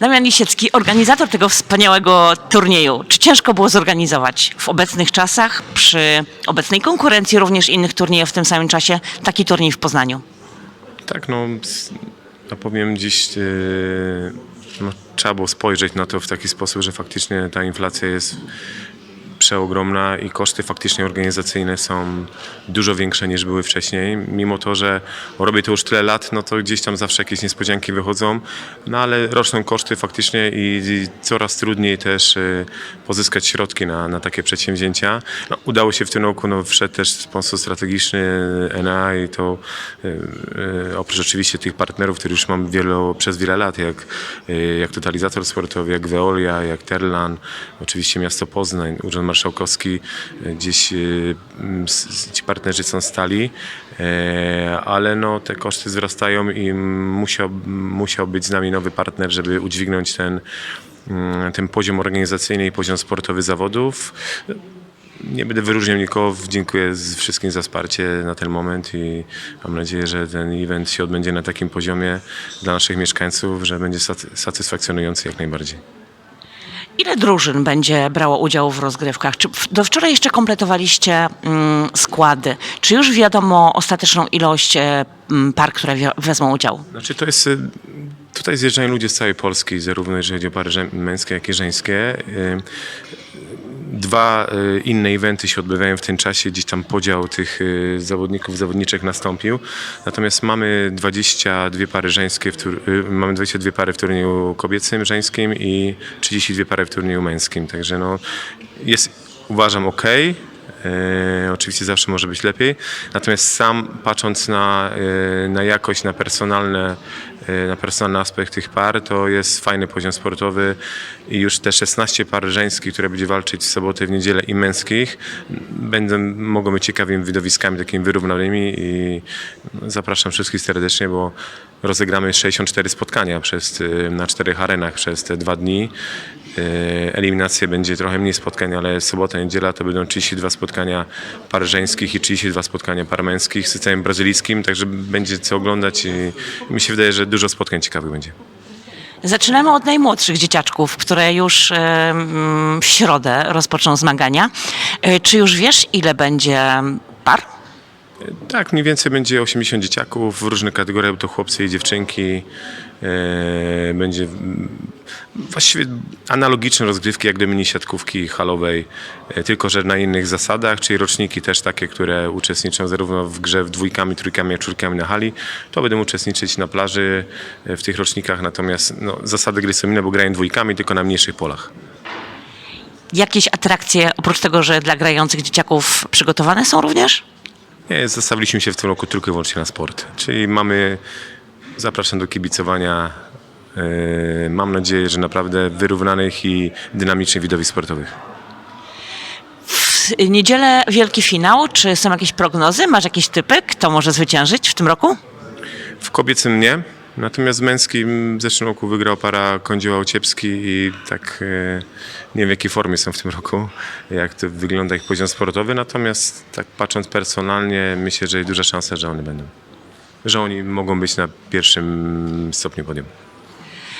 Damian Lisiecki, organizator tego wspaniałego turnieju. Czy ciężko było zorganizować w obecnych czasach, przy obecnej konkurencji również innych turniejów w tym samym czasie, taki turniej w Poznaniu? Tak, no, s- no powiem dziś, yy, no, trzeba było spojrzeć na to w taki sposób, że faktycznie ta inflacja jest przeogromna i koszty faktycznie organizacyjne są dużo większe niż były wcześniej. Mimo to, że robię to już tyle lat, no to gdzieś tam zawsze jakieś niespodzianki wychodzą, no ale rosną koszty faktycznie i, coraz trudniej też y, pozyskać środki na, na takie przedsięwzięcia. No, udało się w tym roku, no, wszedł też sponsor strategiczny y, NA i to y, oprócz oczywiście tych partnerów, których już mam przez wiele lat, jak, jak Totalizator Sportowy, jak Veolia, jak Terlan, oczywiście miasto Poznań, Urząd Marszałkowski, y, gdzieś s- ci partnerzy są stali, e, ale no, te koszty wzrastają i musiał, musiał być z nami nowy partner, żeby udźwignąć ten, mm, ten poziom organizacyjny i poziom sportowy zawodów. Nie będę wyróżniał nikogo, dziękuję wszystkim za wsparcie na ten moment i mam nadzieję, że ten event się odbędzie na takim poziomie dla naszych mieszkańców, że będzie saty- satysfakcjonujący jak najbardziej. Ile drużyn będzie brało udział w rozgrywkach? Czy do wczoraj jeszcze kompletowaliście mm, składy? Czy już wiadomo ostateczną ilość e, mm, par, które wezmą udział? Znaczy to jest, y, tutaj zjeżdżają ludzie z całej Polski, zarówno jeżeli chodzi o pary męskie, jak i żeńskie. Y, Dwa y, inne eventy się odbywają w tym czasie, gdzieś tam podział tych y, zawodników, zawodniczek nastąpił. Natomiast mamy 22 pary żeńskie, y, mamy 22 pary w turnieju kobiecym, żeńskim i 32 pary w turnieju męskim. Także no, jest uważam ok. Oczywiście zawsze może być lepiej. Natomiast sam patrząc na, na jakość, na personalne, na personalny aspekt tych par, to jest fajny poziom sportowy i już te 16 par żeńskich, które będzie walczyć w sobotę, w niedzielę i męskich, będą, mogą być ciekawymi widowiskami, takimi wyrównanymi i zapraszam wszystkich serdecznie, bo rozegramy 64 spotkania przez, e, na czterech arenach przez te dwa dni. E, Eliminacje będzie trochę mniej spotkań, ale sobota, niedziela to będą 32 spotkania par żeńskich i 32 spotkania par męskich z systemem brazylijskim, także będzie co oglądać i mi się wydaje, że dużo spotkań ciekawych będzie. Zaczynamy od najmłodszych dzieciaczków, które już e, w środę rozpoczną zmagania. E, Czy już wiesz, ile będzie par? Tak, mniej więcej będzie 80 dzieciaków w różnych kategoriach, to chłopcy i dziewczynki. E, Będzie właściwie analogiczne rozgrywki jak gdyby mini siatkówki halowej, e, tylko że na innych zasadach, czyli roczniki też takie, które uczestniczą zarówno w grze w dwójkami, trójkami, jak czwórkami na hali, to będą uczestniczyć na plaży e, w tych rocznikach, natomiast no, zasady gry są inne, bo grają dwójkami, tylko na mniejszych polach. Jakieś atrakcje, oprócz tego, że dla grających dzieciaków przygotowane są również? Nie, zastawiliśmy się w tym roku tylko i wyłącznie na sport. Czyli mamy, zapraszam do kibicowania. Yy, mam nadzieję, że naprawdę wyrównanych i dynamicznych widowisk sportowych. W niedzielę wielki finał. Czy są jakieś prognozy? Masz jakieś typy? Kto może zwyciężyć w tym roku? W kobiecym nie, natomiast w męskim w zeszłym roku wygrał para Kądzioła Ociepski i tak yy, nie wiem w jakiej formie są w tym roku, jak to wygląda ich poziom sportowy, natomiast tak patrząc personalnie myślę, że jest duża szansa, że one będą. Że oni mogą być na pierwszym stopniu podium.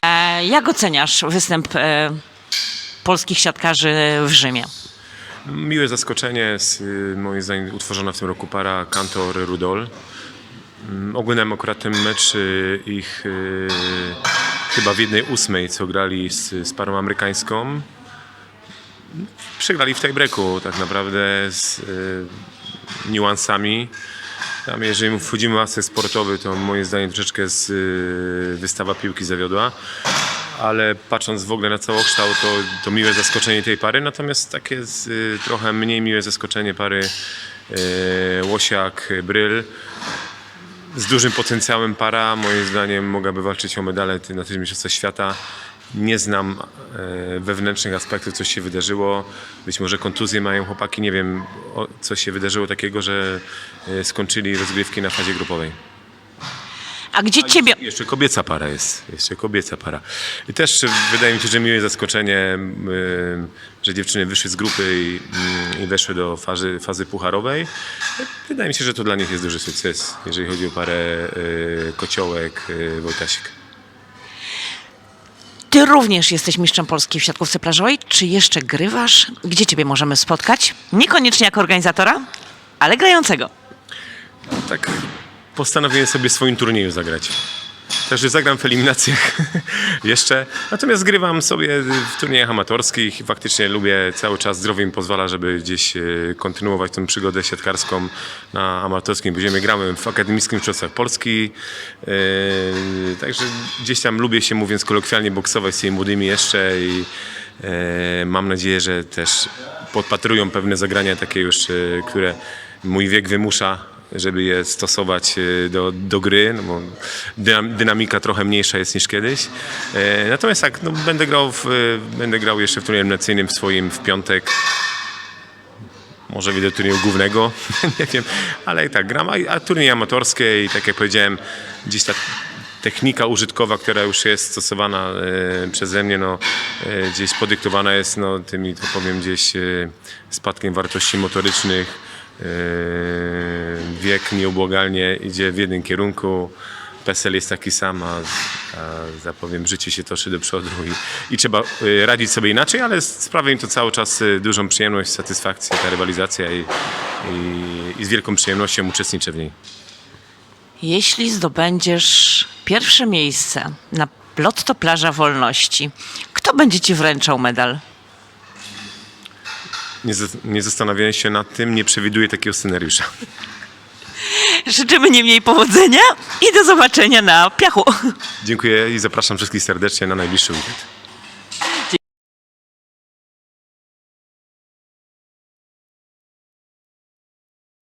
E, Jak oceniasz występ e, polskich siatkarzy w Rzymie? Miłe zaskoczenie, y, moim zdaniem utworzona w tym roku para Kantor Rudol. Mm, Oglądałem akurat ten mecz y, ich y, chyba w jednej ósmej, co grali z, z parą amerykańską. Przegrali w tiebreaku tak naprawdę z niuansami. Tam jeżeli wchodzimy w aspekt sportowy, to moim zdaniem troszeczkę z, y, wystawa piłki zawiodła. Ale patrząc w ogóle na całokształt, to, to miłe zaskoczenie tej pary. Natomiast takie z, y, trochę mniej miłe zaskoczenie pary y, Łosiak-Bryl. Z dużym potencjałem para, moim zdaniem mogłaby walczyć o medale na tych mistrzostwach świata. Nie znam e, wewnętrznych aspektów, co się wydarzyło. Być może kontuzje mają chłopaki, nie wiem, co się wydarzyło takiego, że e, skończyli rozgrywki na fazie grupowej. A gdzie ciebie... Jeszcze kobieca para jest, jeszcze kobieca para. I też wydaje mi się, że miłe zaskoczenie, y, że dziewczyny wyszły z grupy i, i weszły do fazy, fazy pucharowej. Wydaje mi się, że to dla nich jest duży sukces, jeżeli chodzi o parę Kociołek, Wojtasik. Ty również jesteś mistrzem Polski w siatkówce plażowej. Czy jeszcze grywasz? Gdzie ciebie możemy spotkać? Niekoniecznie jako organizatora, ale grającego. Tak postanowiłem sobie w swoim turnieju zagrać. Także zagram w eliminacjach jeszcze. Natomiast grywam sobie w turniejach amatorskich faktycznie lubię cały czas, zdrowie mi pozwala, żeby gdzieś e, kontynuować tę przygodę siatkarską na amatorskim poziomie. Grałem w Akademickim Mistrzostwach Polski, e, także gdzieś tam lubię się, mówiąc kolokwialnie, boksować z tymi młodymi jeszcze i e, mam nadzieję, że też podpatrują pewne zagrania takie już, które mój wiek wymusza żeby je stosować e, do, do gry, no bo dynam- dynamika trochę mniejsza jest niż kiedyś. E, Natomiast tak, no będę, grał w, e, będę grał jeszcze w turnieju eliminacyjnym w swoim w piątek. Może do turnieju głównego, nie wiem, ale i tak gram, a, a turniej amatorskie i tak jak powiedziałem, gdzieś ta technika użytkowa, która już jest stosowana e, przeze mnie, no, e, gdzieś podyktowana jest no, tymi, to powiem, gdzieś e, spadkiem wartości motorycznych. E, wiek nieubłagalnie idzie w jednym kierunku. PESEL jest taki sam, a, a zapowiem, życie się toczy do przodu i, i trzeba e, radzić sobie inaczej, ale sprawia im to cały czas e, dużą przyjemność, satysfakcję, ta rywalizacja i, i, i z wielką przyjemnością uczestniczę w niej. Jeśli zdobędziesz pierwsze miejsce na Lotto Plaża Wolności, kto będzie ci wręczał medal? Nie, nie zastanawiałem się nad tym, nie przewiduję takiego scenariusza. Życzymy niemniej powodzenia i do zobaczenia na piachu. Dziękuję i zapraszam wszystkich serdecznie na najbliższy weekend.